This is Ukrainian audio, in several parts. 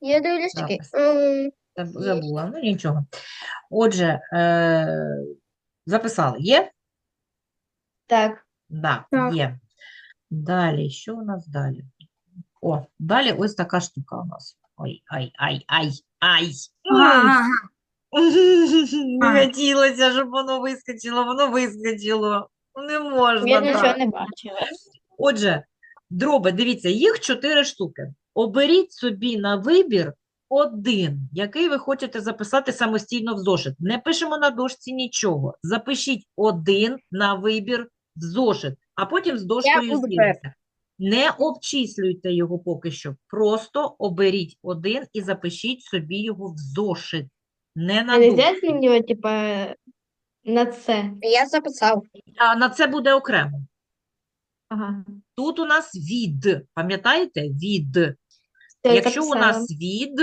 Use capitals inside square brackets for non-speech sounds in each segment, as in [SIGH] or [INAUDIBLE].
Я дивлюсь такий. М, Заб- Забула, ну нічого. Отже, е, записали. Є? Так. Да, Так. є. Далі, що у нас далі? О, далі ось така штука у нас. Ой, ай, ай, ай, ай. Ага, [LAUGHS] Не хотілося, щоб воно вискочило, воно вискочило. Не можна Я нічого так. не бачила. Отже, дроби, дивіться, їх чотири штуки. Оберіть собі на вибір один, який ви хочете записати самостійно в зошит. Не пишемо на дошці нічого. Запишіть один на вибір в зошит, а потім з дошкою буду. Не обчислюйте його поки що. Просто оберіть один і запишіть собі його в зошит. Не на А дошку. змінювати, типа, на це? Я записав. А на це буде окремо. Ага. Тут у нас від. Пам'ятаєте? Від. Я Якщо у нас від,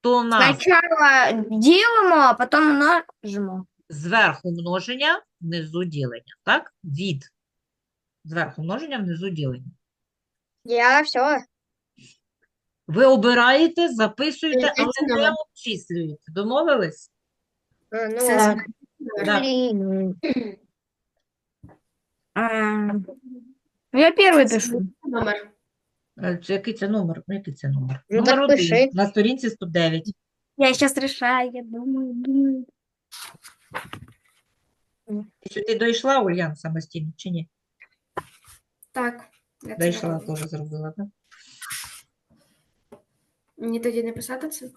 то у нас Спочатку ділимо, а потім множимо. зверху множення, внизу ділення. Так? Від. Зверху множення, внизу ділення. Я все. Ви обираєте, записуєте, але не обчислюєте. Домовились? Ну, Все ладно. Да. Блін. А, Я перший пишу. Номер. Е, це Який це номер? Ну, Який це номер? Ну, Номер так один. На сторінці 109. Я зараз рішаю, я думаю, думаю. Що ти дійшла, Ульян, самостійно, чи ні? Так, я це Дійшла, роблю. теж зробила, так? Мені тоді не писати це?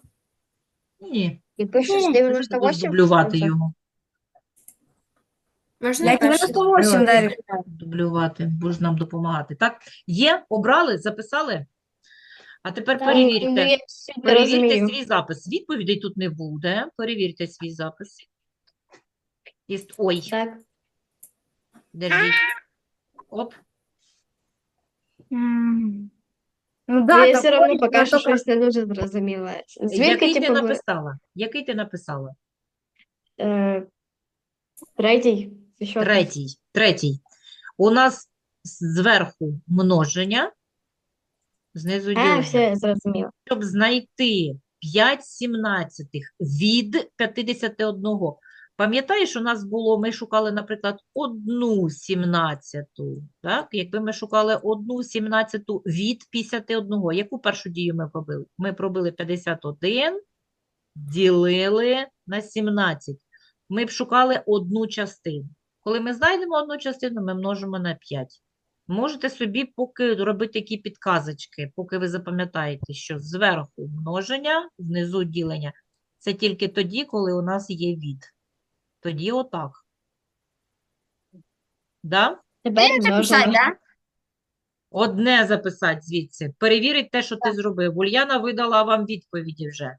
Ні. І пишеш Будеш 98. дублювати його. Можна Я перший? 98 Давай. далі. Дублювати, будеш нам допомагати. Так? Є? Обрали? Записали? А тепер Ну, перевірте. я не Перевірте свій запис. Відповідей тут не буде. Перевірте свій запис. Іс- Ой, Так. держіть. Оп. М. Ну Я да, все такой, одно поки що щось не дуже зрозуміла. Звідки, Який ти типу, ви- написала? Який ти написала? е, третій? Це що? Третій. Третій. У нас зверху множення, знизу А, ділення. все, я. Щоб знайти 5 сімнадцятих від 51. Пам'ятаєш, у нас було, ми шукали, наприклад, одну сімнадцяту. Так? Якби ми шукали одну сімнадцяту від 51, яку першу дію ми пробили? Ми пробили 51, ділили на 17. Ми б шукали одну частину. Коли ми знайдемо одну частину, ми множимо на 5. Можете собі поки робити які підказочки, поки ви запам'ятаєте, що зверху множення, знизу ділення. Це тільки тоді, коли у нас є від. Тоді отак. Да? Тепер множимо. да? Одне записати звідси. Перевірить те, що ти зробив. Ульяна видала вам відповіді вже.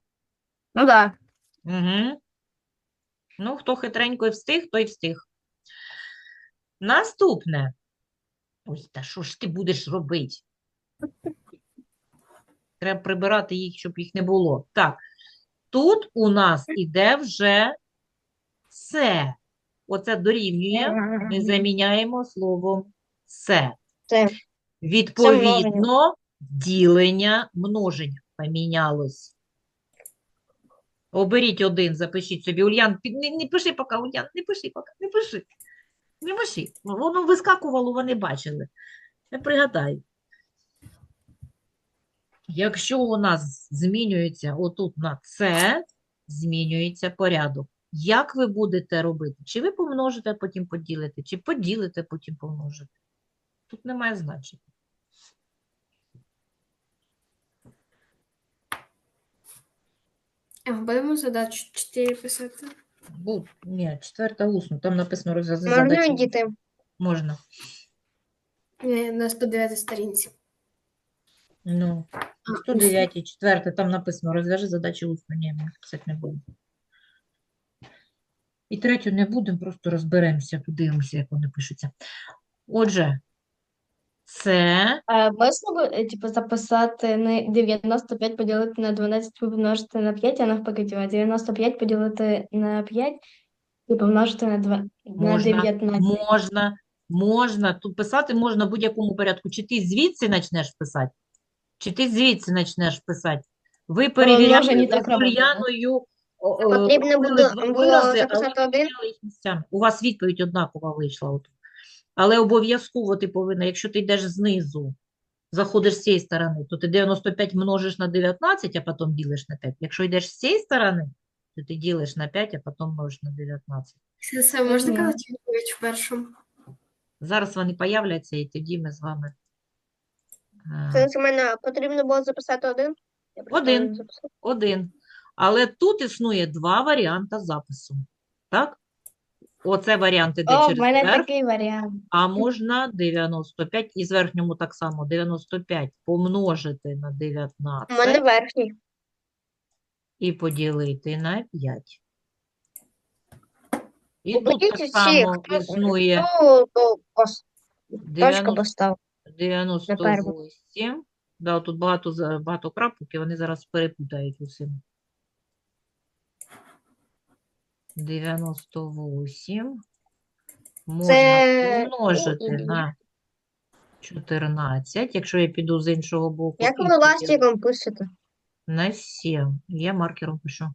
Ну да. Угу. Ну, хто хитренько і встиг, той встиг. Наступне. Ой, та що ж ти будеш робити? Треба прибирати їх, щоб їх не було. Так, тут у нас іде вже все. Оце дорівнює. Ми заміняємо словом. Це. Відповідно, ділення множення помінялось. Оберіть один, запишіть собі. Ульян, не, не пиши поки, Ульян, не пиши поки, не пиши. Не пиши. Воно вискакувало, вони бачили. Не пригадай. Якщо у нас змінюється отут на це, змінюється порядок. Як ви будете робити? Чи ви помножите, потім поділите, чи поділите, потім помножите? Тут немає значення. А будемо задачу 4 писати? Бу, ні, четверта усно, там написано розв'язати Можна діти? Можна. Ні, на 109 сторінці. Ну, А, 109, четверте, там написано розв'яжи задачі усно. Ні, ми писати не будемо. І третю не будемо, просто розберемося, подивимося, як вони пишуться. Отже, це А можна бу- е, типу, записати не 95 поділити на 12 помножити на 5, а навпаки, типу, 95 поділити на 5 і помножити на, 2, на можна, 19. можна, можна. Тут писати можна в будь-якому порядку. Чи ти звідси почнеш писати, чи ти звідси почнеш писати. Ви перевіряли так з да? О, о, Потрібно робили буде- два було вирази, але записати один? поміняли їх місцями. У вас відповідь однакова вийшла отут. Але обов'язково ти повинна, якщо ти йдеш знизу, заходиш з цієї сторони, то ти 95 множиш на 19, а потім ділиш на 5. Якщо йдеш з цієї сторони, то ти ділиш на 5, а потім множиш на 19. Це, це можна казати відповідь в першому? Зараз вони появляться, і тоді ми з вами. е, Це у мене потрібно було записати один? Я Один. Один. Але тут існує два варіанти запису. Так? Оце варіант іде О, в через мене верх, такий варіант. а можна 95, і зверхньому так само 95 помножити на У мене 19 верхній. і поділити на 5. І тут так само хто- існує Ну, то ось, точку 90 поставив. 98. Да, тут багато, за- багато крапок, і вони зараз перепутають усім. 98 можна Це- помножити на 14. Якщо я піду з іншого боку, Як ви ластиком пишете? на 7. Я маркером пишу.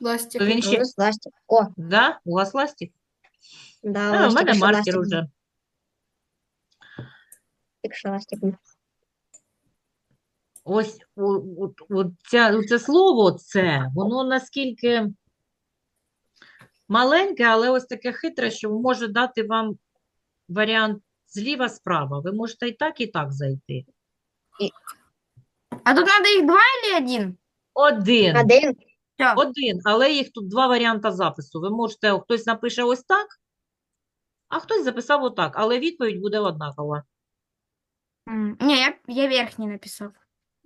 Ластик. То він У ще, ластик. О, да? У вас ластик? да, А, у ластик, мене маркер ластик. уже. Ластик. Ось о- от, от ця, це слово це, воно наскільки маленьке, але ось таке хитре, що може дати вам варіант зліва-справа. Ви можете і так, і так зайти. А тут надо їх два или один? Один. Один. Все. Один, але їх тут два варіанти запису. Ви можете, хтось напише ось так, а хтось записав отак, але відповідь буде однакова. Не, я, я верхній написав.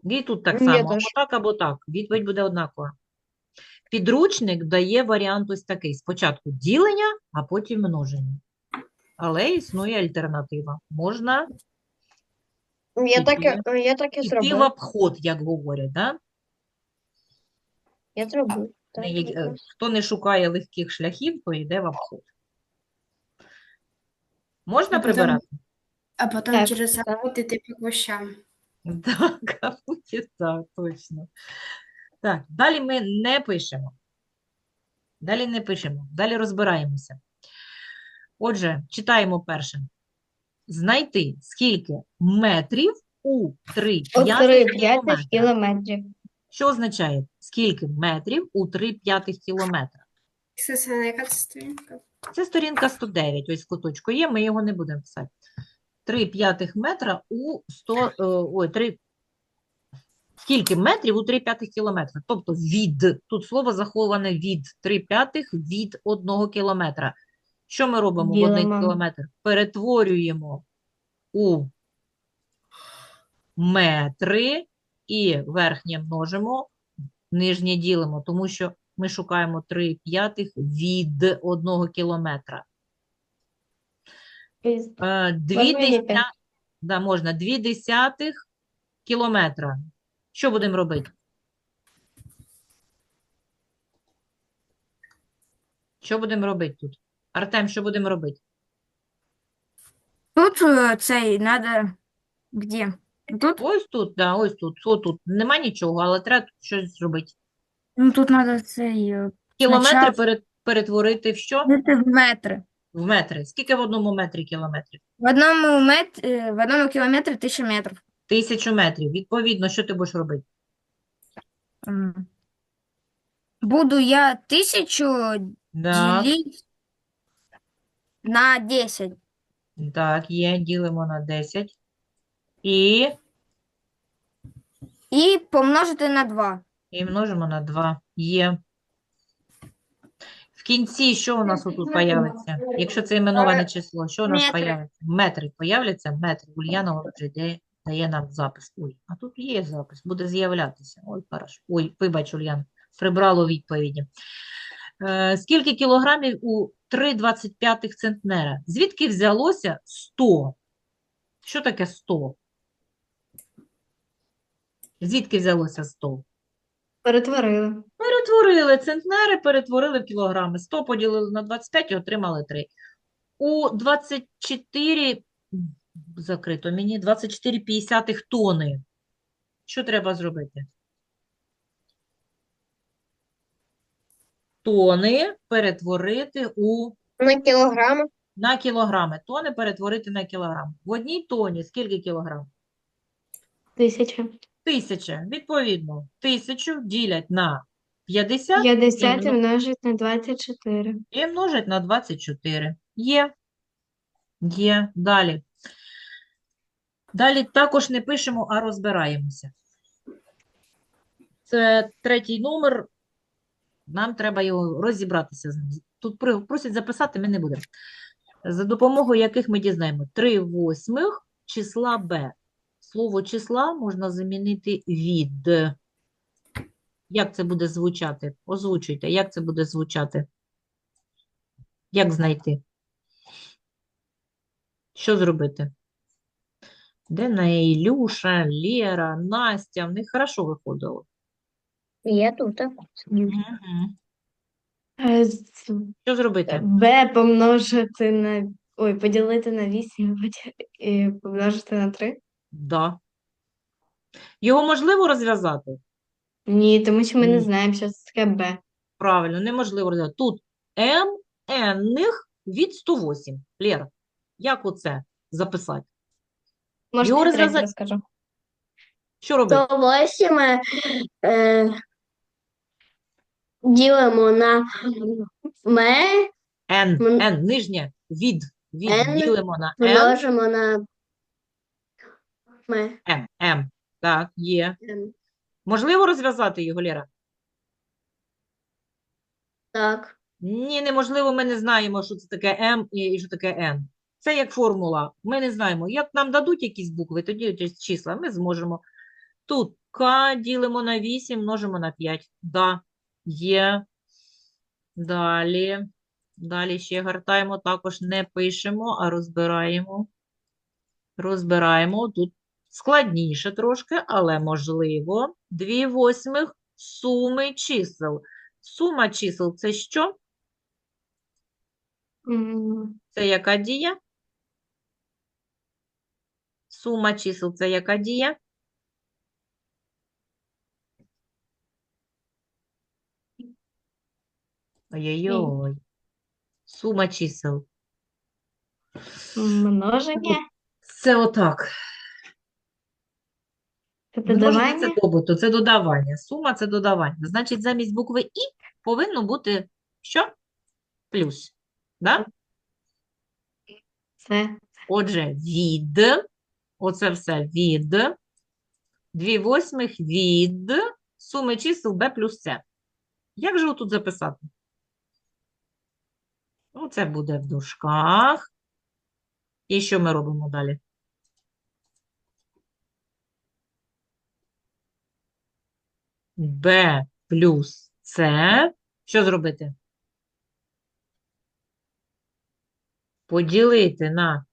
І тут так я само, або так, або так. Відповідь буде однакова. Підручник дає варіант ось такий. Спочатку ділення, а потім множення. Але існує альтернатива. Можна Я так, я так і йти в обход, як говорять. Да? Я зробив. Так, Не е. Хто не шукає легких шляхів, то йде в обход. Можна А потім- прибирати? А потім Так, через так. або ти по площам. [LAUGHS] Так, а так, точно. Так, далі ми не пишемо. Далі не пишемо. Далі розбираємося. Отже, читаємо перше. Знайти, скільки метрів у 3 О, п'ятих 3 кілометрів. Що означає? Скільки метрів у 3 п'ятих кілометра? Це, це яка це сторінка? Це сторінка 109, ось в куточку є, ми його не будемо писати. 3 п'ятих метра у 100, е, ой, 3, скільки метрів у 3 п'ятих кілометра? Тобто від, тут слово заховане від, 3 п'ятих від 1 кілометра. Що ми робимо в 1 кілометр? Перетворюємо у метри і верхнє множимо, нижнє ділимо, тому що ми шукаємо 3 п'ятих від 1 кілометра. Е, Дві Можна і деся... п'ять. да, можна, дві десятих кілометра. Що будемо робити? Що будемо робити тут? Артем, що будемо робити? Тут е, цей надо. Где? Тут? Ось тут, да, ось тут, ось тут. Нема нічого, але треба тут щось зробити. Ну тут надо цей. е, Кілометри пере- перетворити в що? Це в метри. В метри. Скільки в одному метрі кілометрів? В одному мет... е, в одному кілометрі тисяча метрів. Тисячу метрів. Відповідно, що ти будеш робити? М. Буду я тисячу Да, ділити на 10. так, є, ділимо на 10. І, І помножити на 2. і множимо на 2. Є. В кінці що у нас отут появиться? Якщо це іменоване число, що у нас Метри. появиться? Метри появляться? Метри. Ульянова вже дає нам запис. Ой, а тут є запис, буде з'являтися. Ой, хорошо. Ой, вибач, Ульян, прибрало відповіді. Е, скільки кілограмів у 3,25 центнера? Звідки взялося 100? Що таке 100? Звідки взялося 100? Перетворили. Перетворили центнери, перетворили в кілограми. 100 поділили на 25 і отримали 3. У 24, м, закрито мені 24,50 тони. Що треба зробити? Тони перетворити у на кілограми. На кілограми. Тони перетворити на кілограм. В одній тоні скільки кілограм? Тисяча. Тисяча. Відповідно, тисячу ділять на 50. 50 і множить на 24. І множить на 24. Є. Є. Далі. Далі також не пишемо, а розбираємося. Це третій номер. Нам треба його розібратися з ним. Тут просять записати, ми не будемо. За допомогою яких ми дізнаємо 3 восьмих числа b. Слово числа можна замінити від. Як це буде звучати? Озвучуйте, як це буде звучати? Як знайти? Що зробити? Де на Ілюша, Лєра, Настя? В них хорошо виходило. Я тут. Мгм. Е, з- Що зробити? Б помножити на... Ой, поділити на 8 і помножити на 3? Да. Його можливо розв'язати? Ні, тому що ми не знаємо, що це таке Б. Правильно, неможливо розв'язати. Тут m n-них від 108. Лєра, як оце записати? Може, Його я розв'язати- розкажу. Що робити? 108 е, ділимо на м, n, Мен- n, нижнє, від, від N ділимо на n, множимо на м. m, m. Так, є. М. Можливо розв'язати його, Лєра? Так. Ні, неможливо, ми не знаємо, що це таке М і, і що таке N. Це як формула. Ми не знаємо. Як нам дадуть якісь букви, тоді числа ми зможемо. Тут К ділимо на 8, множимо на 5. Да, є. Далі. Далі ще гортаємо, також не пишемо, а розбираємо. Розбираємо. Тут складніше трошки, але можливо. 2 восьмих суми чисел. Сума чисел – це що? Це яка дія? Сума чисел це яка дія? Ой-ой-ой. Сума чисел. Множення? Це отак. Це Множення це додавання? добуту, це додавання. Сума це додавання. Значить, замість букви І повинно бути що? Плюс. Да? Це Отже, від, оце все від, 2 восьмих від суми чисел b плюс c. Як же тут записати? Ну, це буде в дужках. І що ми робимо далі? b плюс c. Що зробити? Поділити на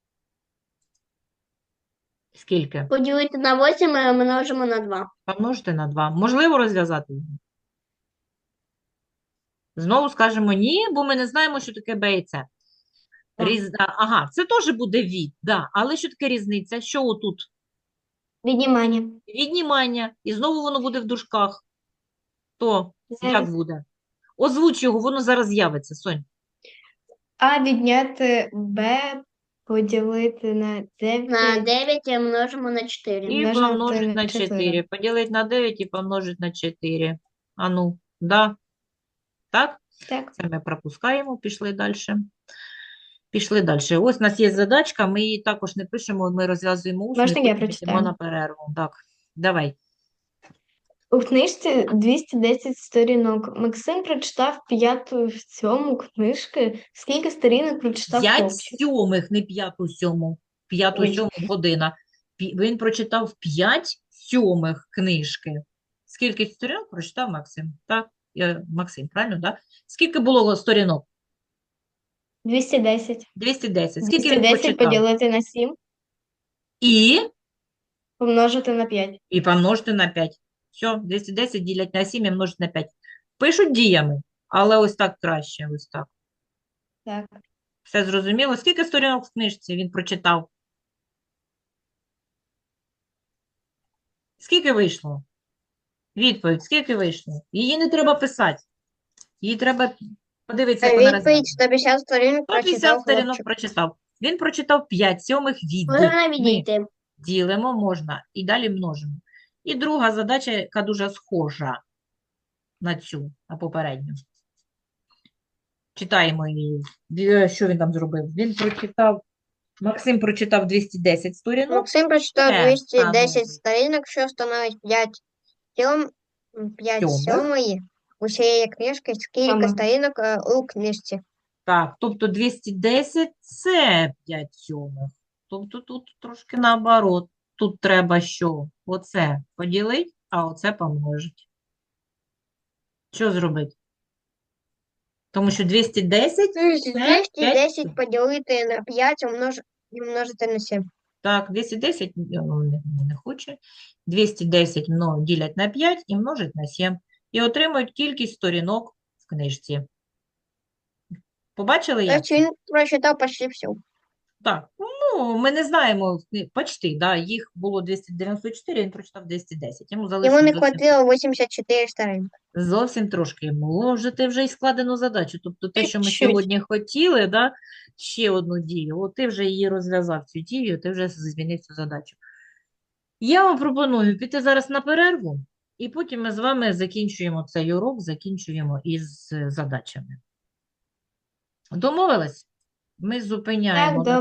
скільки? Поділити на 8 і множимо на 2. Помножити на 2. Можливо розв'язати його? Знову скажемо ні, бо ми не знаємо, що таке Б і С. Різ... Ага, це теж буде від, да. Але що таке різниця? Що отут? віднімання. Віднімання. І знову воно буде в дужках. То як буде? Озвуч його, воно зараз з'явиться, Сонь. А відняти Б поділити на 9. На 9 і множимо на 4. І Множити помножить на на 4. Поділити на 9 і помножить на 4. А ну, да. Так? Так. Це ми пропускаємо, пішли далі. Пішли далі. Ось у нас є задачка, ми її також не пишемо, ми розв'язуємо усно, і Можна я потім йдемо прочитаю? на перерву. Так, давай. У книжці 210 сторінок. Максим прочитав п'яту в цьому книжки. Скільки сторінок прочитав П'ять сьомих, не п'яту сьому. П'яту Ой. сьому година. Пі- Він прочитав п'ять сьомих книжки. Скільки сторінок прочитав Максим? Так, Я- Максим, правильно, так? Скільки було сторінок? 210. 210. Скільки він 210 прочитав? поділити на 7, І помножити на 5. І помножити на 5. Все, 210 ділять на 7 і множить на 5. Пишуть діями, але ось так краще, ось так. Так. Все зрозуміло? Скільки сторінок в книжці він прочитав? Скільки вийшло? Відповідь, скільки вийшло? Її не треба писати. Їй треба подивитися, Відповідь розв'язана. 150 сторінок 150 прочитав сторінок прочитав. Він прочитав 5 сьомих від. Можна відійти. ділимо, можна, і далі множимо. І друга задача, яка дуже схожа на цю, на попередню. Читаємо її. Е, Що він там зробив? Він прочитав, Максим прочитав 210 сторінок. Максим прочитав Е, 210 сторінок, що становить 5 сьом, 5 сьомої усієї книжки, скільки сторінок е, у книжці. Так, тобто 210 – це 5 сьомих. Тобто тут трошки наоборот. Тут треба що? Оце поділити, а оце помножити. Що зробити? Тому що 210 Тобто Це п'ять 210 поділити на 5 умнож... і множити на 7. Так, 210 е, не, не хоче. 210 мно, ділять на 5 і множать на 7. І отримують кількість сторінок в книжці. Побачили як? Тобто він прочитав почти всю. Так, ну, ми не знаємо, е, почти, да, їх було 294, він прочитав 210. Йому Йому не зовсім, хватило 84 сторінки. зовсім трошки. Можете вже й складену задачу. Тобто те, що ми Чуть-чуть. сьогодні хотіли, да, ще одну дію. От ти вже її розв'язав, цю дію, ти вже змінив цю задачу. Я вам пропоную піти зараз на перерву, і потім ми з вами закінчуємо цей урок, закінчуємо із е, задачами. Домовились? Ми зупиняємо на